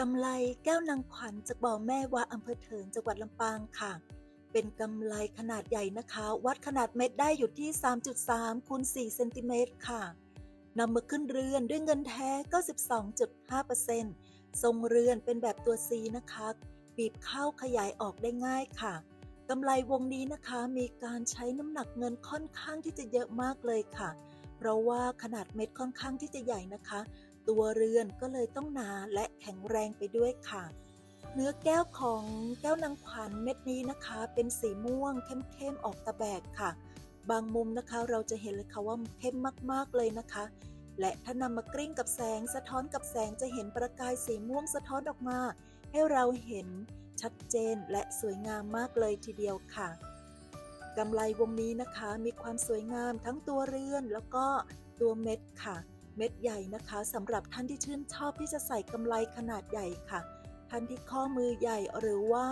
กำไรแก้วนางขวัญจากบ่อแม่วะอำเภอเถินจังหวัดลำปางค่ะ เป็นกำไรขนาดใหญ่นะคะ วัดขนาดเม็ดได้อยู่ที่ 3.3คูณ4เซนติเมตรค่ะนำมาขึ้นเรือนด้วยเงินแท้ 92.5%ทรงเรือนเป็นแบบตัว C นะคะ บีบเข้าขยายออกได้ง่ายค่ะกำไรวงนี้นะคะมีการใช้น้ำหนักเงินค่อนข้างที่จะเยอะมากเลยค่ะ เพราะว่าขนาดเม็ดค่อนข้างที่จะใหญ่นะคะ ตัวเรือนก็เลยต้องหนาและแข็งแรงไปด้วยค่ะ เนื้อแก้วของแก้วนางขวัญเม็ดนี้นะคะ เป็นสีม่วงเข้มๆออกตะแบกค่ะ บางมุมนะคะเราจะเห็นเลยค่ะว่าเข้มมากๆเลยนะคะ และถ้านำมากริ้งกับแสงสะท้อนกับแสงจะเห็นประกายสีม่วงสะท้อนออกมา ให้เราเห็นชัดเจนและสวยงามมากเลยทีเดียวค่ะกำไลวงนี้นะคะมีความสวยงามทั้งตัวเรือนแล้วก็ตัวเม็ดค่ะ เม็ดใหญ่นะคะสำหรับท่านที่ชื่นชอบที่จะใส่กำไลขนาดใหญ่ค่ะ ท่านที่ข้อมือใหญ่หรือว่า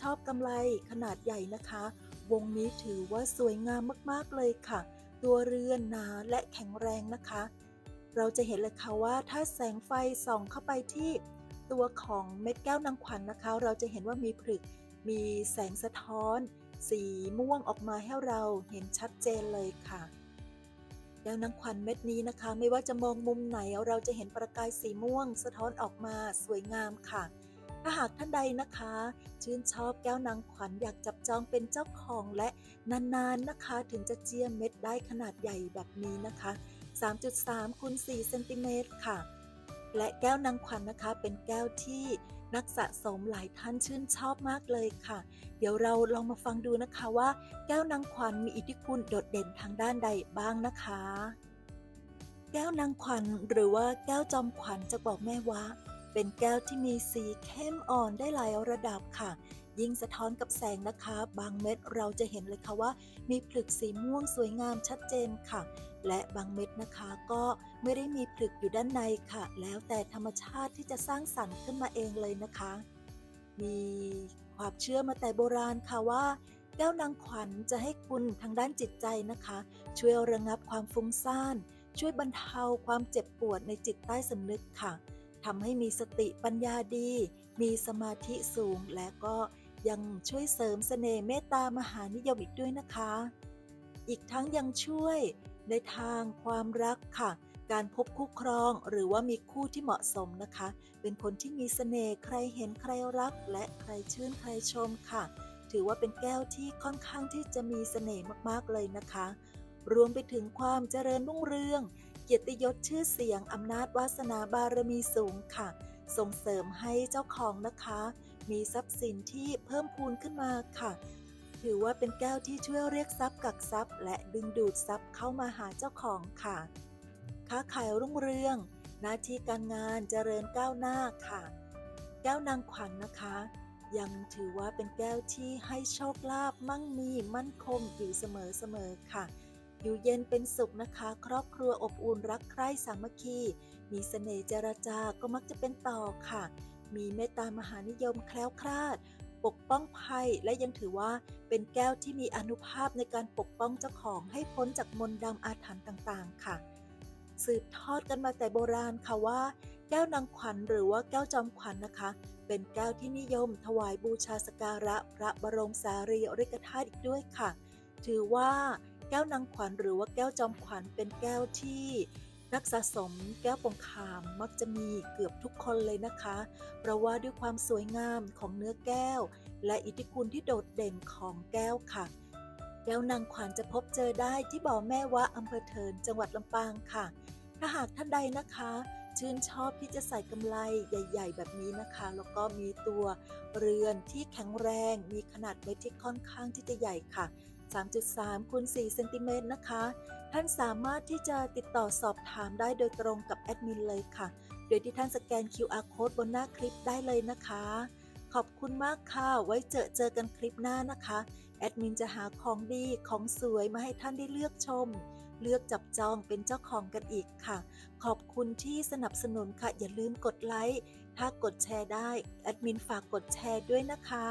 ชอบกำไลขนาดใหญ่นะคะ วงนี้ถือว่าสวยงามมากๆเลยค่ะ ตัวเรือนหนาและแข็งแรงนะคะ เราจะเห็นเลยค่ะว่าถ้าแสงไฟส่องเข้าไปที่ตัวของเม็ดแก้วนางขวัญนนะคะ เราจะเห็นว่ามีผลึก มีแสงสะท้อน สีม่วงออกมาให้เราเห็นชัดเจนเลยค่ะ แก้วนางควันเม็ดนี้นะคะ ไม่ว่าจะมองมุมไหนเราจะเห็นประกายสีม่วง สะท้อนออกมาสวยงามค่ะ ถ้าหากท่านใดนะคะ ชื่นชอบแก้วนางขวัญอยากจับจองเป็นเจ้าของและนานๆนะคะ ถึงจะเจียมเม็ดได้ขนาดใหญ่แบบนี้นะคะ 3.3คูณ4เซนติเมตรค่ะ และแก้วนางขวัญนนะคะ เป็นแก้วที่นักสะสมหลายท่านชื่นชอบมากเลยค่ะ เดี๋ยวเราลองมาฟังดูนะคะว่า แก้วนางขวัญมีอิทธิคุณโดดเด่นทางด้านใดบ้างนะคะ แก้วนางขวัญหรือว่าแก้วจอมขวัญจะบอกแม่ว่าเป็นแก้วที่มีสีเข้มอ่อนได้หลายระดับค่ะ ยิ่งสะท้อนกับแสงนะคะ บางเม็ดเราจะเห็นเลยค่ะว่า มีผลึกสีม่วงสวยงามชัดเจนค่ะ และบางเม็ดนะคะก็ไม่ได้มีผลึกอยู่ด้านในค่ะ แล้วแต่ธรรมชาติที่จะสร้างสรรค์ขึ้นมาเองเลยนะคะ มีความเชื่อมาแต่โบราณค่ะว่าแก้วนางขวัญจะให้คุณทางด้านจิตใจนะคะ ช่วยระงับความฟุ้งซ่าน ช่วยบรรเทาความเจ็บปวดในจิตใต้สำนึกค่ะทำให้มีสติปัญญาดี มีสมาธิสูงและก็ ยังช่วยเสริมสเสน่ห์เมตตามหานิยมอีกด้วยนะคะ อีกทั้งยังช่วยในทางความรักค่ะ การพบคู่ครองหรือว่ามีคู่ที่เหมาะสมนะคะ เป็นคนที่มีสเสน่ห์ใครเห็นใครรัก และใครชื่นใครชมค่ะ ถือว่าเป็นแก้วที่ค่อนข้างที่จะมีสเสน่ห์มากๆเลยนะคะ รวมไปถึงความเจริญรุ่งเรือง เกียรติยศชื่อเสียงอำนาจวาสนาบารมีสูงค่ะ ส่งเสริมให้เจ้าของนะคะ มีทรัพย์สินที่เพิ่มพูนขึ้นมาค่ะ ถือว่าเป็นแก้วที่ช่วยเรียกทรัพย์กักทรัพย์ และดึงดูดทรัพย์เข้ามาหาเจ้าของค่ะ ค้าขายรุ่งเรือง หน้าที่การงานเจริญก้าวหน้าค่ะ แก้วนางขวัญนนะคะ ยังถือว่าเป็นแก้วที่ให้โชคลาภมั่งมีมั่นคงอยู่เสมอๆค่ะอยู่เย็นเป็นสุขนะคะ ครอบครัวอบอุ่นรักใคร่สามัคคี มีเสน่ห์เจรจาก็มักจะเป็นต่อค่ะ มีเมตตามหานิยมแคล้วคลาด ปกป้องภัยและยังถือว่าเป็นแก้วที่มีอนุภาพในการปกป้องเจ้าของให้พ้นจากมนต์ดำอาถรรพ์ต่างๆ ค่ะ สืบทอดกันมาแต่โบราณค่ะว่า แก้วนางขวัญหรือว่าแก้วจอมขวัญนนะคะ เป็นแก้วที่นิยม ถวายบูชาสการะพระบรมสารีริกธาตุอีกด้วยค่ะ ถือว่าแก้วนางขวัญหรือว่าแก้วจอมขวัญเป็นแก้วที่ นักสะสมแก้วปงคามมักจะมีเกือบทุกคนเลยนะคะ เพราะว่าด้วยความสวยงามของเนื้อแก้ว และอิทธิคุณที่โดดเด่นของแก้วค่ะ แก้วนางขวัญจะพบเจอได้ที่บ่อแม่วะอำเภอเทินจังหวัดลำปางค่ะ ถ้าหากท่านใดนะคะ ชื่นชอบที่จะใส่กำไลใหญ่ ๆ แบบนี้นะคะ แล้วก็มีตัวเรือนที่แข็งแรง มีขนาดเม็ดที่ค่อนข้างที่จะใหญ่ค่ะ 3.3คูณ4เซนติเมตรนะคะ ท่านสามารถที่จะติดต่อสอบถามได้โดยตรงกับแอดมินเลยค่ะ โดยที่ท่านสแกน QR code บนหน้าคลิปได้เลยนะคะ ขอบคุณมากค่ะ ไว้เจอเจอกันคลิปหน้านะคะ แอดมินจะหาของดีของสวยมาให้ท่านได้เลือกชม เลือกจับจองเป็นเจ้าของกันอีกค่ะ ขอบคุณที่สนับสนุนค่ะ อย่าลืมกดไลค์ ถ้ากดแชร์ได้ แอดมินฝากกดแชร์ด้วยนะคะ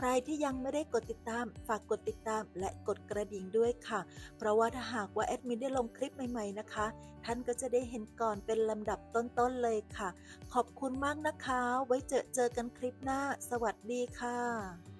ใครที่ยังไม่ได้กดติดตาม ฝากกดติดตามและกดกระดิ่งด้วยค่ะ เพราะว่าถ้าหากว่าแอดมินได้ลงคลิปใหม่ๆนะคะ ท่านก็จะได้เห็นก่อนเป็นลำดับต้นๆเลยค่ะ ขอบคุณมากนะคะ ไว้เจอเจอกันคลิปหน้า สวัสดีค่ะ